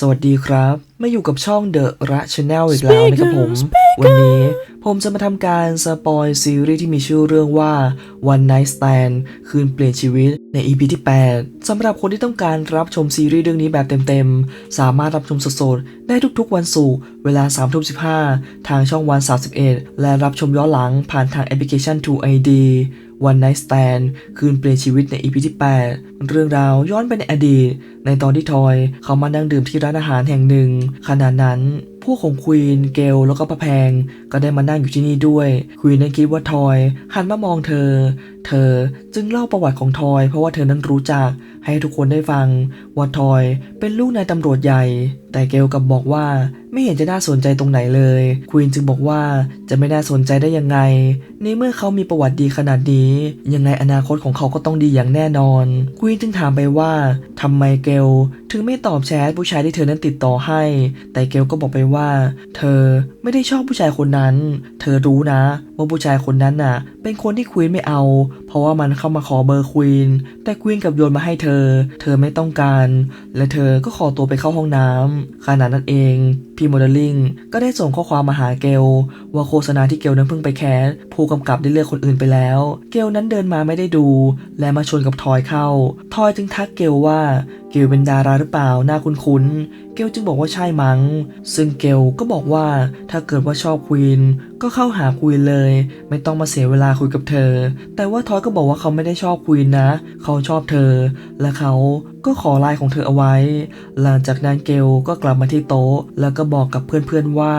สวัสดีครับ มาอยู่กับช่อง The Ra Channel อีกแล้วนะครับผม วันนี้ผมจะมาทำการสปอยซีรีส์ที่มีชื่อเรื่องว่า One Night Stand คืนเปลี่ยนชีวิตใน EP ที่ 8 สำหรับคนที่ต้องการรับชมซีรีส์เรื่องนี้แบบเต็มๆ สามารถรับชมสดๆ ได้ทุกๆวันศุกร์เวลา3ทุ่ม15 ทางช่องวัน 31 และรับชมย้อนหลังผ่านทางแอปพลิเคชัน วันไนสแตนคืนเปลี่ยนชีวิตในอีพีที่ 8 เรื่องราวย้อนไปในอดีต ในตอนที่ทอยเขามานั่งดื่มที่ร้านอาหารแห่งหนึ่ง ขณะนั้น พวกของควีนเกลแล้วก็พระแพง ก็ได้มานั่งอยู่ที่นี่ด้วยควีนนั้นคิดว่าทอยหันมามองเธอ เธอจึงเล่าประวัติของทอย เพราะว่าเธอนั้นรู้จักให้ทุกคนได้ฟังว่าทอยเป็นลูกนายตำรวจใหญ่ แต่เกลกับบอกว่าไม่เห็นจะน่าสนใจตรงไหนเลย ควีนจึงบอกว่าจะไม่น่าสนใจได้ยังไง ในเมื่อเขามีประวัติดีขนาดนี้ ยังไงอนาคตของเขาก็ต้องดีอย่างแน่นอน ควีนจึงถามไปว่าทำไมเกล ถึงไม่ตอบแชทผู้ชายที่เธอนั้นติดต่อให้ แต่เกลก็บอกไปว่า เธอไม่ได้ชอบผู้ชายคนนั้น เธอรู้นะว่าผู้ชายคนนั้นน่ะ เป็นคนที่ควีนไม่เอา เพราะว่ามันเข้ามาขอเบอร์ควีนแต่ควีนกับโยนมาให้เธอ เธอไม่ต้องการ และเธอก็ขอตัวไปเข้าห้องน้ำขณะนั้นเองพี่โมเดลลิ่งก็ได้ส่งข้อความมาหาเกลว่าโฆษณาที่เกลนั้นเพิ่งไปแคสผู้กำกับได้เลือกคนอื่นไปแล้ว เกลนั้นเดินมาไม่ได้ดู และมาชนกับทอยเข้า ทอยจึงทักเกลว่า เกลเป็นดาราหรือเปล่าหน้าคุ้นๆ เกลจึงบอกว่าใช่มัง้ง ซึ่งเกลก็บอกว่าถ้าเกิดว่าชอบควีน ก็เข้าหาควีนเลย ไม่ต้องมาเสียเวลาคุยกับเธอ แต่ว่าทอยก็บอกว่าเขาไม่ได้ชอบควีนะ เขาชอบเธอ และเขาก็ขอไลน์ของเธอเอาไว้ หลังจากนั้นเกลก็กลับมาที่โต๊ะ แล้วก็บอกกับเพื่อนๆว่า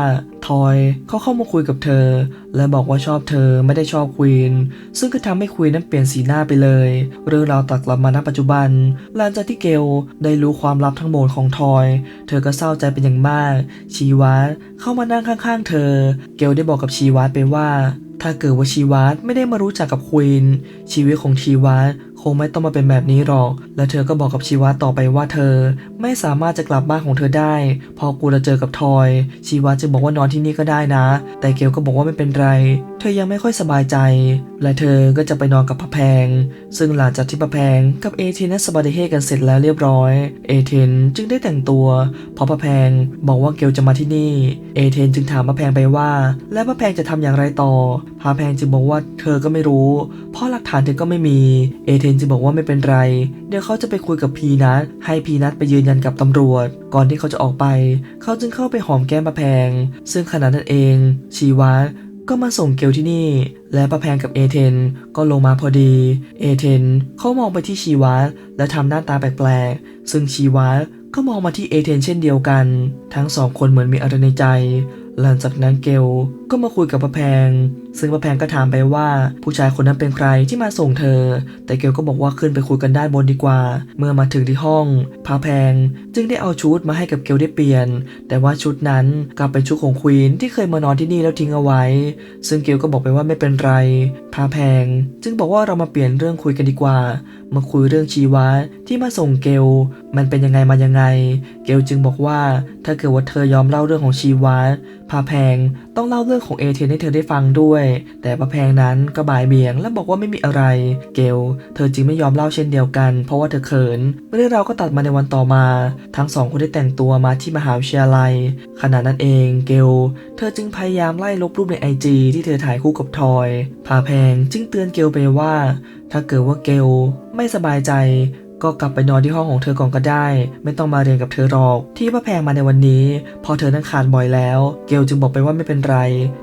ทอยเขาเข้ามาคุยกับเธอ และบอกว่าชอบเธอไม่ได้ชอบควีนซึ่งก็ทำให้ควีนนั้นเปลี่ยนสีหน้าไปเลย เรื่องราวตัดกลับมาณปัจจุบัน หลังจากที่เกลได้รู้ความลับทั้งหมดของทอย เธอก็เศร้าใจเป็นอย่างมาก ชีวัตเข้ามานั่งข้างๆ เธอ เกลได้บอกกับชีวัตไปว่า ถ้าเกิดว่าชีวัตไม่ได้มารู้จักกับควีนชีวิตของชีวัต งไม่ต้องมาเป็นแบบนี้หรอก และเธอก็บอกกับชีวัตต่อไปว่าเธอ ไม่สามารถจะกลับบ้านของเธอได้ พอกูจะเจอกับทอย ชีวัตจึงบอกว่านอนที่นี่ก็ได้นะ แต่เกลก็บอกว่าไม่เป็นไร เธอยังไม่ค่อยสบายใจ และเธอก็จะไปนอนกับพะแพง ซึ่งหลังจากที่พะแพงกับเอเทนนั้นสบายเฮกันเสร็จแล้วเรียบร้อย เอเทนจึงได้แต่งตัวเพราะพะแพงบอกว่าเกลจะมาที่นี่ เอเทนจึงถามพะแพงไปว่า และพะแพงจะทำอย่างไรต่อพะแพงจึงบอกว่าเธอก็ไม่รู้ เพราะหลักฐานเธอก็ไม่มี เอเทนจึงบอกว่าไม่เป็นไร เดี๋ยวเขาจะไปคุยกับพีนัทให้พีนัทไปยืนยันกับตำรวจ ก่อนที่เขาจะออกไป เขาจึงเข้าไปหอมแก้มพระแพง ซึ่งขณะนั้นเอง ชีวะก็มาส่งเกลที่นี่ และพระแพงกับเอเทนก็ลงมาพอดี เอเทนเขามองไปที่ชีวะและทำหน้าตาแปลกๆ ซึ่งชีวะก็มองมาที่เอเทนเช่นเดียวกัน ทั้งสองคนเหมือนมีอะไรในใจ หลังจากนั้นเกลก็มาคุยกับพระแพง ซึ่งพระแพงก็ถามไปว่าผู้ชายคนนั้นเป็นใครที่มาส่งเธอ แต่เกลก็บอกว่าขึ้นไปคุยกันด้านบนดีกว่า เมื่อมาถึงที่ห้องพระแพงจึงได้เอาชุดมาให้กับเกลได้เปลี่ยน แต่ว่าชุดนั้นกลับเป็นชุดของควีนที่เคยมานอนที่นี่แล้วทิ้งเอาไว้ ซึ่งเกลก็บอกไปว่าไม่เป็นไรพระแพง จึงบอกว่าเรามาเปลี่ยนเรื่องคุยกันดีกว่า มาคุยเรื่องชีวะที่มาส่งเกลมันเป็นยังไงมายังไง เกลจึงบอกว่าถ้าเกิดว่าเธอยอมเล่าเรื่องของชีวะพาแพงต้องเล่าเรื่องของเอเทนให้เธอได้ฟังด้วยแต่พระแพงนั้นก็บ่ายเบี่ยงและบอกว่าไม่มีอะไร เกลเธอจึงไม่ยอมเล่าเช่นเดียวกัน เพราะว่าเธอเขินเรื่องราวก็ตัดมาในวันต่อมา ทั้งสองคนได้แต่งตัวมาที่มหาวิทยาลัยขณะนั้นเองเกลเธอจึงพยายามไล่ลบรูปในไอจีที่เธอถ่ายคู่กับทอยพาแพงจึงเตือนเกลไปว่า ถ้าเกิดว่าเกลไม่สบายใจ ก็กลับไปนอนที่ห้องของเธอก่อนก็ได้ ไม่ต้องมาเรียนกับเธอหรอก ที่พระแพงมาในวันนี้ พอเธอนั้นขาดบ่อยแล้ว เกลจึงบอกไปว่าไม่เป็นไร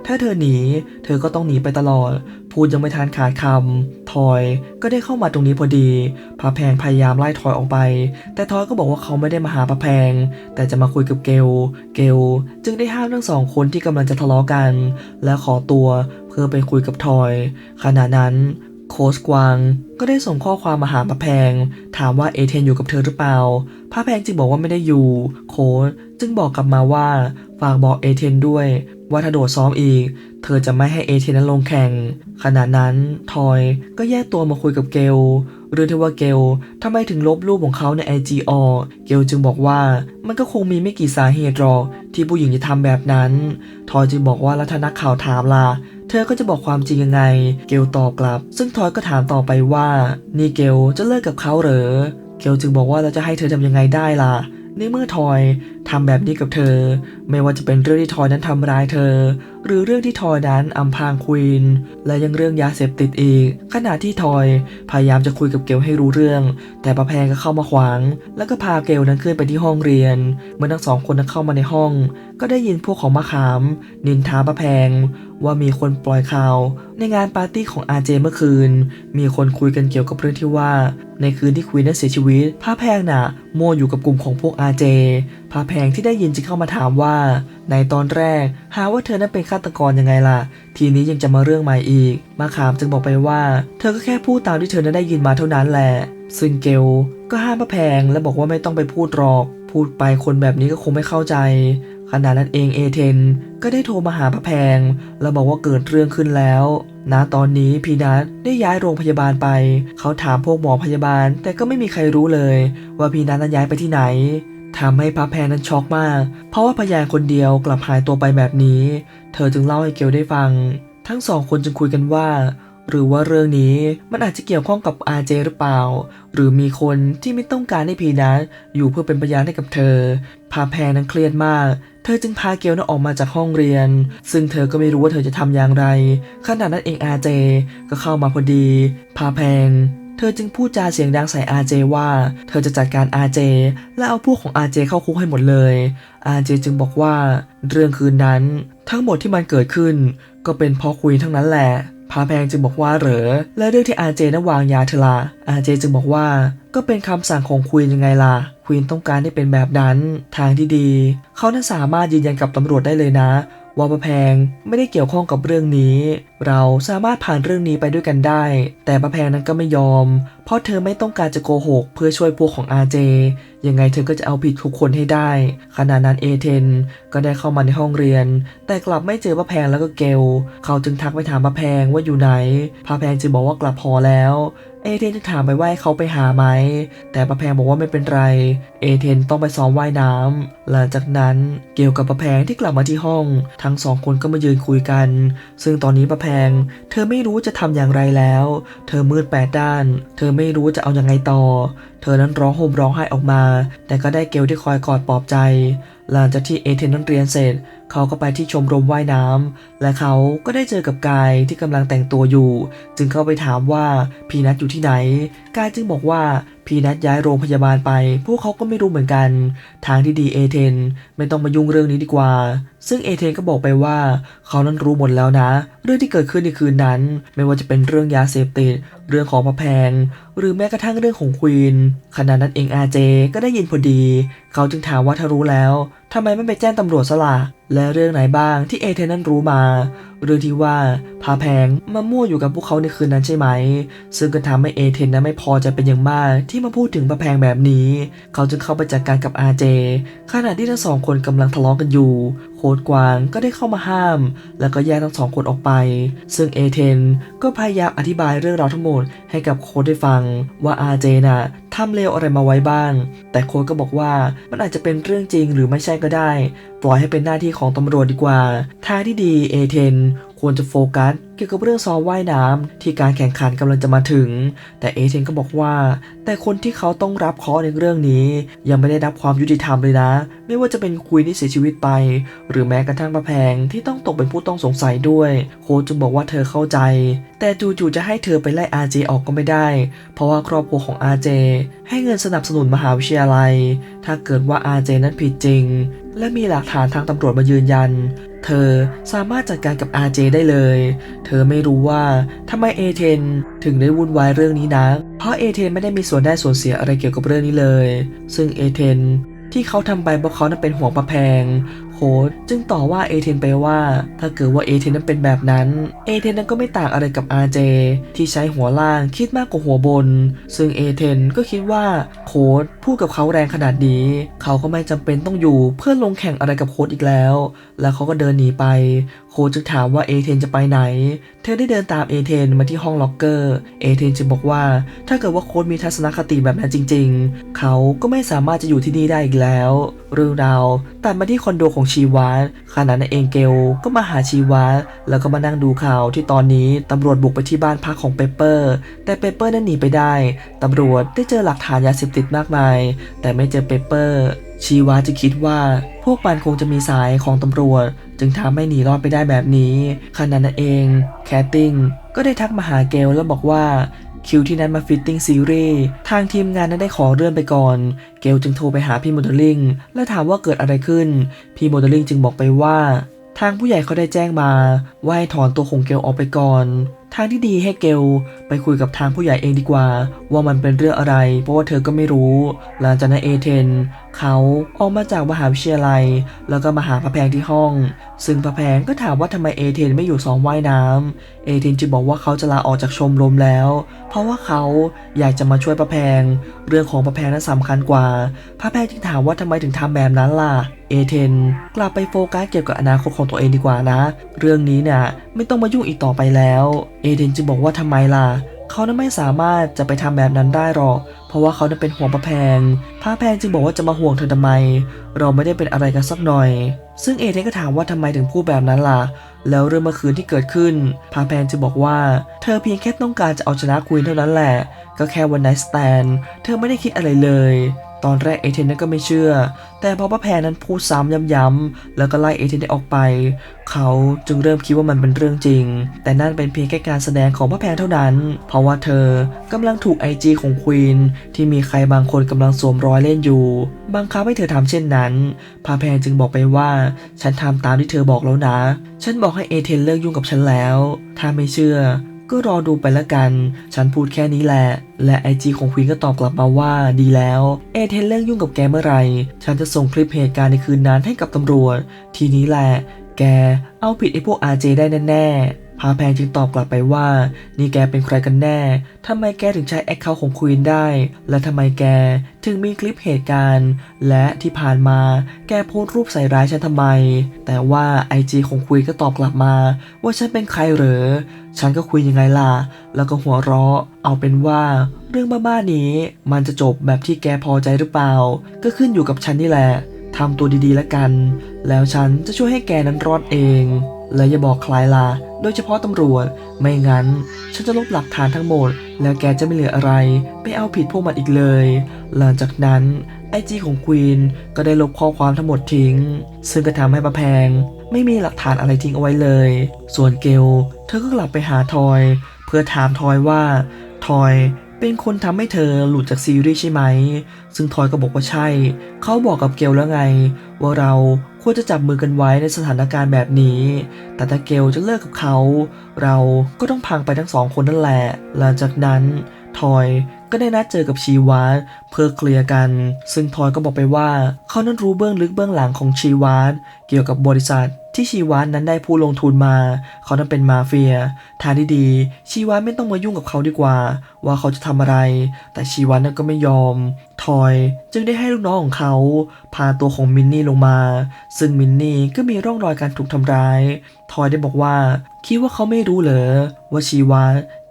ถ้าเธอหนี เธอก็ต้องหนีไปตลอด พูดยังไม่ทานขาดคำทอยก็ได้เข้ามาตรงนี้พอดีพระแพงพยายามไล่ทอยออกไป แต่ทอยก็บอกว่าเขาไม่ได้มาหาพระแพง แต่จะมาคุยกับเกล เกลจึงได้ห้ามทั้งสองคนที่กำลังจะทะเลาะกัน และขอตัวเพื่อไปคุยกับทอย ขณะนั้น โค้ชกวางก็ได้ส่งข้อความมาหาพระแพง ถามว่าเอเทนอยู่กับเธอหรือเปล่า พระแพงจึงบอกว่าไม่ได้อยู่ โค้ชจึงบอกกลับมาว่าฝากบอกเอเทนด้วย ว่าถ้าโดดซ้อมอีก เธอจะไม่ให้เอเทนนั้นลงแข่ง ขณะนั้นทอยก็แยกตัวมาคุยกับเกลเรื่องที่ว่าเกลทำไมถึงลบรูปของเขาใน IG ออกเกลจึงบอกว่ามันก็คงมีไม่กี่สาเหตุหรอกที่ผู้หญิงจะทำแบบนั้น ทอยจึงบอกว่าแล้วถ้านักข่าวถามล่ะ เธอก็จะบอกความจริงยังไง เกลตอบกลับ ซึ่งทอยก็ถามต่อไปว่า นี่เกลจะเลิกกับเขาเหรอ เกลจึงบอกว่าเราจะให้เธอทำยังไงได้ล่ะในเมื่อทอย ทำแบบนี้กับเธอ ไม่ว่าจะเป็นเรื่องที่ทอยนั้นทำร้ายเธอ หรือเรื่องที่ทอยนั้นอำพรางควีน และยังเรื่องยาเสพติดอีก ขณะที่ทอยพยายามจะคุยกับเกลให้รู้เรื่อง แต่ประแพงก็เข้ามาขวาง แล้วก็พาเกลนั้นขึ้นไปที่ห้องเรียน เมื่อทั้งสองคนนั้นเข้ามาในห้อง ก็ได้ยินพวกของมะขาม นินทาประแพง ว่ามีคนปล่อยข่าว ในงานปาร์ตี้ของอาเจเมื่อคืน มีคนคุยกันเกี่ยวกับเรื่องที่ว่า ในคืนที่ควีนนั้นเสียชีวิตพระแพงน่ะโมวอยู่กับกลุ่มของพวกอาเจพระแพพงที่ได้ยินจึงเข้ามาถามว่า ในตอนแรก หาว่าเธอนั้นเป็นฆาตกรยังไงล่ะ ทีนี้ยังจะมาเรื่องใหม่อีก มาขามจึงบอกไปว่า เธอก็แค่พูดตามที่เธอนั้นได้ยินมาเท่านั้นแหละซึ่งเกลก็ห้ามพระแพงและบอกว่าไม่ต้องไปพูดหรอก พูดไปคนแบบนี้ก็คงไม่เข้าใจขณะนั้นเองเอเทนก็ได้โทรมาหาพระแพง แล้วบอกว่าเกิดเรื่องขึ้นแล้วณตอนนี้พีนัทได้ย้ายโรงพยาบาลไป เขาถามพวกหมอพยาบาล แต่ก็ไม่มีใครรู้เลย ว่าพีนัทนั้นย้ายไปที่ไหน ทำให้พระแพงนั้นช็อกมาก เพราะว่าพยานคนเดียวกลับหายตัวไปแบบนี้ เธอจึงเล่าให้เกลได้ฟัง ทั้งสองคนจึงคุยกันว่า หรือว่าเรื่องนี้มันอาจจะเกี่ยวข้องกับอาเจหรือเปล่า หรือมีคนที่ไม่ต้องการให้พีนัทอยู่เพื่อเป็นพยานให้กับเธอ พาแพงนั้นเครียดมาก เธอจึงพาเกลนั้นออกมาจากห้องเรียน ซึ่งเธอก็ไม่รู้ว่าเธอจะทำอย่างไรขณะนั้นเองอาเจก็เข้ามาพอดี พาแพง ธอจึงพูดจาเสียงดังใส่อาเจว่า เธอจะจัดการอาเจและเอาพวกของอาเจเข้าคุกให้หมดเลยอาเจจึงบอกว่า เรื่องคืนนั้นทั้งหมดที่มันเกิดขึ้น ก็เป็นเพราะคุยทั้งนั้นแหละพาแพงจึงบอกว่าเหรอ และเรื่องที่อาเจนั้นวางยาเธอละอาเจจึงบอกว่า ก็เป็นคำสั่งของควีนยังไงล่ะควีนต้องการให้เป็นแบบนั้น ทางที่ดี เขานั้นสามารถยืนยันกับตำรวจได้เลยนะ ว่าพระแพงไม่ได้เกี่ยวข้องกับเรื่องนี้ เราสามารถผ่านเรื่องนี้ไปด้วยกันได้ แต่พระแพงนั้นก็ไม่ยอมเพราะเธอไม่ต้องการจะโกหก เพื่อช่วยพวกของอาเจ ยังไงเธอก็จะเอาผิดทุกคนให้ได้ ขณะนั้นเอเทนก็ได้เข้ามาในห้องเรียน แต่กลับไม่เจอพระแพงแล้วก็เกล เขาจึงทักไปถามพระแพงว่าอยู่ไหนพระแพงจึงบอกว่ากลับพอแล้ว เอเทนจึงถามไปว่าเขาไปหาไหม แต่พระแพงบอกว่าไม่เป็นไร เอเทนต้องไปซ้อมว่ายน้ำหลังจากนั้นเกี่ยวกับพระแพงที่กลับมาที่ห้อง ทั้งสองคนก็มายืนคุยกัน ซึ่งตอนนี้พระแพง เธอไม่รู้จะทำอย่างไรแล้ว เธอมืดแปดด้าน เธอไม่รู้จะเอาอยังไงต่อ เธอนั้นร้องห่มร้องไห้ออกมา แต่ก็ได้เกลที่คอยกอดปลอบใจ หลังจากที่เอเทนนั้นเรียนเสร็จ เขาก็ไปที่ชมรมว่ายน้ำและเขาก็ได้เจอกับกายที่กำลังแต่งตัวอยู่ จึงเข้าไปถามว่าพีนัทอยู่ที่ไหน กายจึงบอกว่าพีนัทย้ายโรงพยาบาลไป พวกเขาก็ไม่รู้เหมือนกัน ทางที่ดีเอเทนไม่ต้องมายุ่งเรื่องนี้ดีกว่า ซึ่งเอเทนก็บอกไปว่า เขานั้นรู้หมดแล้วนะ เรื่องที่เกิดขึ้นในคืนนั้น ไม่ว่าจะเป็นเรื่องยาเสพติด เรื่องของพระแพง หรือแม้กระทั่งเรื่องของควีนขณะนั้นเองอาเจก็ได้ยินพอดี เขาจึงถามว่าถ้ารู้แล้ว ทำไมไม่ไปแจ้งตำรวจซะล่ะและเรื่องไหนบ้างที่เอเทนนั้นรู้มา เรื่องที่ว่าพาแพงมามั่วอยู่กับพวกเขาในคืนนั้นใช่ไหม ซึ่งก็ทำให้เอเทนนั้นไม่พอใจเป็นอย่างมาก ที่มาพูดถึงพาแพงแบบนี้ เขาจึงเข้าไปจัดการกับอาเจขณะที่ทั้งสองคนกำลังทะเลาะกันอยู่ โคดกวางก็ได้เข้ามาห้าม แล้วก็แยกทั้งสองคนออกไป ซึ่งเอเทนก็พยายามอธิบายเรื่องราวทั้งหมดให้กับโคดได้ฟังว่าอาเจน่ะทำเลวอะไรมาไว้บ้าง แต่โคดก็บอกว่ามันอาจจะเป็นเรื่องจริงหรือไม่ใช่ก็ได้ ปล่อยให้เป็นหน้าที่ของตำรวจดีกว่าทางที่ดีเอเทน ควรจะโฟกัสเกี่ยวกับเรื่องซ้อมว่ายน้ำที่การแข่งขันกำลังจะมาถึง แต่เอเทนก็บอกว่า แต่คนที่เขาต้องรับเคราะห์ในเรื่องนี้ ยังไม่ได้รับความยุติธรรมเลยนะ ไม่ว่าจะเป็นคุยที่เสียชีวิตไป หรือแม้กระทั่งพระแพงที่ต้องตกเป็นผู้ต้องสงสัยด้วย โคจึงบอกว่าเธอเข้าใจ แต่จู่ๆจะให้เธอไปไล่อาเจออกก็ไม่ได้ เพราะว่าครอบครัวของอาเจให้เงินสนับสนุนมหาวิทยาลัย ถ้าเกิดว่าอาเจนั้นผิดจริง และมีหลักฐานทางตำรวจมายืนยัน เธอสามารถจัดการกับ RJ ได้เลย เธอไม่รู้ว่าทำไมเอเทนถึงได้วุ่นวายเรื่องนี้นะ เพราะเอเทนไม่ได้มีส่วนได้ส่วนเสียอะไรเกี่ยวกับเรื่องนี้เลย ซึ่งเอเทนที่เขาทำไปเพราะเขานั้นเป็นห่วงประแพง ค้ดจึงต่อว่าเอเทนไปว่า ถ้าเกิดว่าเอเทนนั้นเป็นแบบนั้นเอเทนนั้นก็ไม่ต่างอะไรกับอาเจที่ใช้หัวล่างคิดมากกว่าหัวบน ซึ่งเอเทนก็คิดว่าโค้ดพูดกับเขาแรงขนาดนี้ เขาก็ไม่จำเป็นต้องอยู่เพื่อลงแข่งอะไรกับโค้ดอีกแล้ว แล้วเขาก็เดินหนีไป โคจึงถามว่าเอเทนจะไปไหน เธอได้เดินตามเอเทนมาที่ห้องล็อกเกอร์ เอเทนจึงบอกว่า ถ้าเกิดว่าโคมีทัศนคติแบบนั้นจริง ๆ เขาก็ไม่สามารถจะอยู่ที่นี่ได้อีกแล้ว เรื่องราวตัดมาที่คอนโดของชีวานขณะนั้นเองเกลก็มาหาชีวานแล้วก็มานั่งดูข่าวที่ตอนนี้ตำรวจบุกไปที่บ้านพักของเปเปอร์ แต่เปเปอร์นั้นหนีไปได้ ตำรวจได้เจอหลักฐานยาเสพติดมากมาย แต่ไม่เจอเปเปอร์ ชีวาจะคิดว่าพวกมันคงจะมีสายของตำรวจ จึงทำให้หนีรอดไปได้แบบนี้ขณะนั้นเอง แคตติงก็ได้ทักมาหาเกลแล้วบอกว่าคิวที่นัดมาฟิตติ้งซีรีส์ทางทีมงานนั้นได้ขอเลื่อนไปก่อน เกลจึงโทรไปหาพี่โมเดลลิ่งและถามว่าเกิดอะไรขึ้น พี่โมเดลลิ่งจึงบอกไปว่า ทางผู้ใหญ่เขาได้แจ้งมา ว่าให้ถอนตัวของเกลออกไปก่อน ทางที่ดีให้เกลไปคุยกับทางผู้ใหญ่เองดีกว่า ว่ามันเป็นเรื่องอะไร เพราะว่าเธอก็ไม่รู้ หลังจากนั้นเอเทนเขาออกมาจากมหาวิทยาลัย แล้วก็มาหาพระแพงที่ห้อง ซึ่งพระแพงก็ถามว่าทำไมเอเทนไม่อยู่ซ้อมว่ายน้ำเอเทนจึงบอกว่าเขาจะลาออกจากชมรมแล้ว เพราะว่าเขาอยากจะมาช่วยพระแพง เรื่องของพระแพงนั้นสำคัญกว่า พระแพงจึงถามว่าทำไมถึงทำแบบนั้นล่ะ เอเทนกลับไปโฟกัสเกี่ยวกับอนาคตของตัวเองดีกว่านะ เรื่องนี้เนี่ยไม่ต้องมายุ่งอีกต่อไปแล้ว เอเทนจึงบอกว่าทำไมล่ะ เขานั้นไม่สามารถจะไปทำแบบนั้นได้หรอก เพราะว่าเขานั้นเป็นห่วงพระแพง พระแพงจึงบอกว่าจะมาห่วงเธอทำไม เราไม่ได้เป็นอะไรกันสักหน่อย ซึ่งเอเดนก็ถามว่าทำไมถึงพูดแบบนั้นล่ะ แล้วเรื่องเมื่อคืนที่เกิดขึ้น พระแพงจึงบอกว่า เธอเพียงแค่ต้องการจะเอาชนะคุณเท่านั้นแหละ ก็แค่วันไนสแตน เธอไม่ได้คิดอะไรเลย ตอนแรกเอเทนนั้นก็ไม่เชื่อ แต่พอพระแพงนั้นพูดซ้ำย้ำๆแล้วก็ไล่เอเทนได้ออกไป เขาจึงเริ่มคิดว่ามันเป็นเรื่องจริง แต่นั่นเป็นเพียงแค่การแสดงของพระแพงเท่านั้น เพราะว่าเธอกำลังถูกไอจีของควีนที่มีใครบางคนกำลังสวมรอยเล่นอยู่ บังคับให้เธอทำเช่นนั้นพระแพงจึงบอกไปว่า ฉันทำตามที่เธอบอกแล้วนะ ฉันบอกให้เอเทนเลิกยุ่งกับฉันแล้ว ถ้าไม่เชื่อ ก็รอดูไปละกัน ฉันพูดแค่นี้แหละ และไอจีของควีนก็ตอบกลับมาว่าดีแล้ว เอเทนเลิกยุ่งกับแกเมื่อไหร่ ฉันจะส่งคลิปเหตุการณ์ในคืนนั้นให้กับตำรวจ ทีนี้แหละ แกเอาผิดไอพวกอาเจได้แน่ๆ พาแพงจึงตอบกลับไปว่า นี่แกเป็นใครกันแน่ ทำไมแกถึงใช้แอคเคาท์ของควีนได้ และทำไมแกถึงมีคลิปเหตุการณ์ และที่ผ่านมาแกโพสรูปใส่ร้ายฉันทำไม แต่ว่า IG ของควีนก็ตอบกลับมา ว่าฉันเป็นใครเหรอ ฉันก็คุยยังไงล่ะ แล้วก็หัวเราะ เอาเป็นว่าเรื่องบ้าๆนี้ มันจะจบแบบที่แกพอใจหรือเปล่า ก็ขึ้นอยู่กับฉันนี่แหละทำตัวดีๆแล้วกัน แล้วฉันจะช่วยให้แกนั้นรอดเอง และอย่าบอกใครล่ะโดยเฉพาะตำรวจ ไม่งั้น ฉันจะลบหลักฐานทั้งหมด แล้วแกจะไม่เหลืออะไร ไปเอาผิดพวกมันอีกเลย หลังจากนั้นไอจีของควีนก็ได้ลบข้อความทั้งหมดทิ้ง ซึ่งก็ทำให้ประแพง ไม่มีหลักฐานอะไรทิ้งเอาไว้เลย ส่วนเกล เธอก็กลับไปหาทอย เพื่อถามทอยว่า ทอยเป็นคนทำให้เธอหลุดจากซีรีส์ใช่ไหม ซึ่งทอยก็บอกว่าใช่ เขาบอกกับเกลแล้วไง ว่าเรา ควรจะจับมือกันไว้ในสถานการณ์แบบนี้ แต่ถ้าเกลจะเลิกกับเขา เราก็ต้องพังไปทั้งสองคนนั่นแหละ หลังจากนั้นทอยก็ได้นัดเจอกับชีวาเพื่อเคลียร์กัน ซึ่งทอยก็บอกไปว่า เขานั้นรู้เบื้องลึกเบื้องหลังของชีวาเกี่ยวกับบริษัท ที่ชีวานั้นได้ผู้ลงทุนมา เขานั้นเป็นมาเฟีย ทางที่ดี ชีวาไม่ต้องมายุ่งกับเขาดีกว่า ว่าเขาจะทำอะไร แต่ชีวานั้นก็ไม่ยอม ทอยจึงได้ให้ลูกน้องของเขา พาตัวของมินนี่ลงมา ซึ่งมินนี่ก็มีร่องรอยการถูกทำร้าย ทอยได้บอกว่า คิดว่าเขาไม่รู้เหรอ ว่าชีวา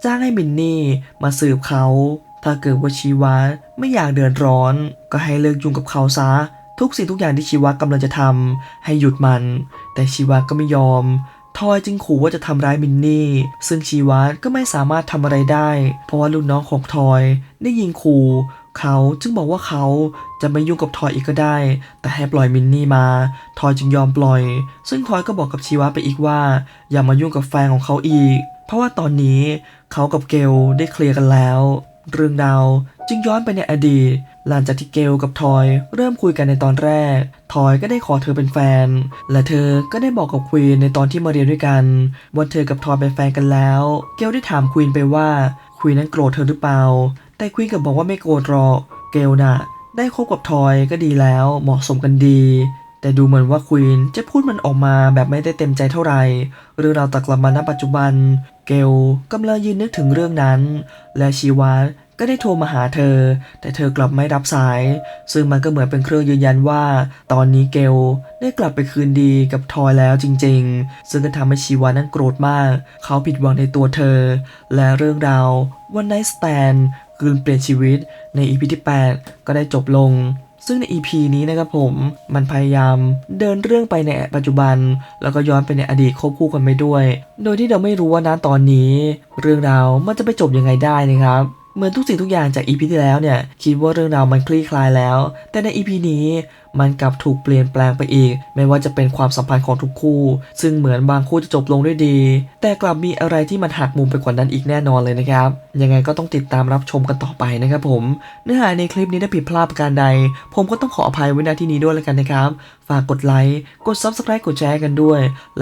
จ้างให้มินนี่มาสืบเขา ถ้าเกิดว่าชีวาไม่อยากเดือดร้อน ก็ให้เลิกยุ่งกับเขาซะ ทุกสิ่งทุกอย่างที่ชีวากำลังจะทำให้หยุดมัน แต่ชีวาก็ไม่ยอม ทอยจึงขู่ว่าจะทำร้ายมินนี่ ซึ่งชีวาก็ไม่สามารถทำอะไรได้ เพราะว่าลูกน้องของทอยได้ยิงขู่เขาจึงบอกว่าเขาจะไม่ยุ่งกับทอยอีกก็ได้ แต่ให้ปล่อยมินนี่มา ทอยจึงยอมปล่อย ซึ่งทอยก็บอกกับชีวาไปอีกว่า อย่ามายุ่งกับแฟนของเขาอีก เพราะว่าตอนนี้เขากับเกลได้เคลียร์กันแล้ว เรื่องราวจึงย้อนไปในอดีต หลังจากที่เกลกับทอยเริ่มคุยกันในตอนแรก ทอยก็ได้ขอเธอเป็นแฟน และเธอก็ได้บอกกับควีนในตอนที่มาเรียนด้วยกันว่าเธอกับทอยเป็นแฟนกันแล้ว เกลได้ถามควีนไปว่าควีนนั้นโกรธเธอหรือเปล่า แต่ควีนก็บอกว่าไม่โกรธหรอก เกลน่ะ ได้คบกับทอยก็ดีแล้วเหมาะสมกันดี แต่ดูเหมือนว่าควีนจะพูดมันออกมาแบบไม่ได้เต็มใจเท่าไหร่เรื่องราวตักลับมาณปัจจุบัน เกลกำลังยืนนึกถึงเรื่องนั้น และชีวาก็ได้โทรมาหาเธอ แต่เธอกลับไม่รับสาย ซึ่งมันก็เหมือนเป็นเครื่องยืนยันว่า ตอนนี้เกลได้กลับไปคืนดีกับทอยแล้วจริงๆ ซึ่งก็ทำให้ชีวานั้นโกรธมาก เขาผิดหวังในตัวเธอ และเรื่องราววันไนสแตนคืนเปลี่ยนชีวิตใน EP ที่ 8 ก็ได้จบลง ซึ่งใน EP นี้นะครับผมมันพยายามเดินเรื่องไปในปัจจุบัน แล้วก็ย้อนไปในอดีตควบคู่กันไปด้วย โดยที่เราไม่รู้ว่านะตอนนี้ เรื่องราวมันจะไปจบยังไงได้นะครับ เหมือนทุกสิ่งทุกอย่างจาก EP ที่แล้วเนี่ย คิดว่าเรื่องราวมันคลี่คลายแล้ว แต่ใน EP นี้มันกลับถูกเปลี่ยนแปลงไปอีก ไม่ว่าจะเป็นความสัมพันธ์ของทุกคู่ ซึ่งเหมือนบางคู่จะจบลงด้วยดี แต่กลับมีอะไรที่มันหักมุมไปกว่านั้นอีกแน่นอนเลยนะครับ ยังไงก็ต้องติดตามรับชมกันต่อไปนะครับผม เนื้อหาในคลิปนี้ได้ผิดพลาดประการใด ผมก็ต้องขออภัยไว้ณที่นี้ด้วยแล้วกันนะครับ ฝากกดไลค์ กด Subscribe กดแชร์กันด้วยและ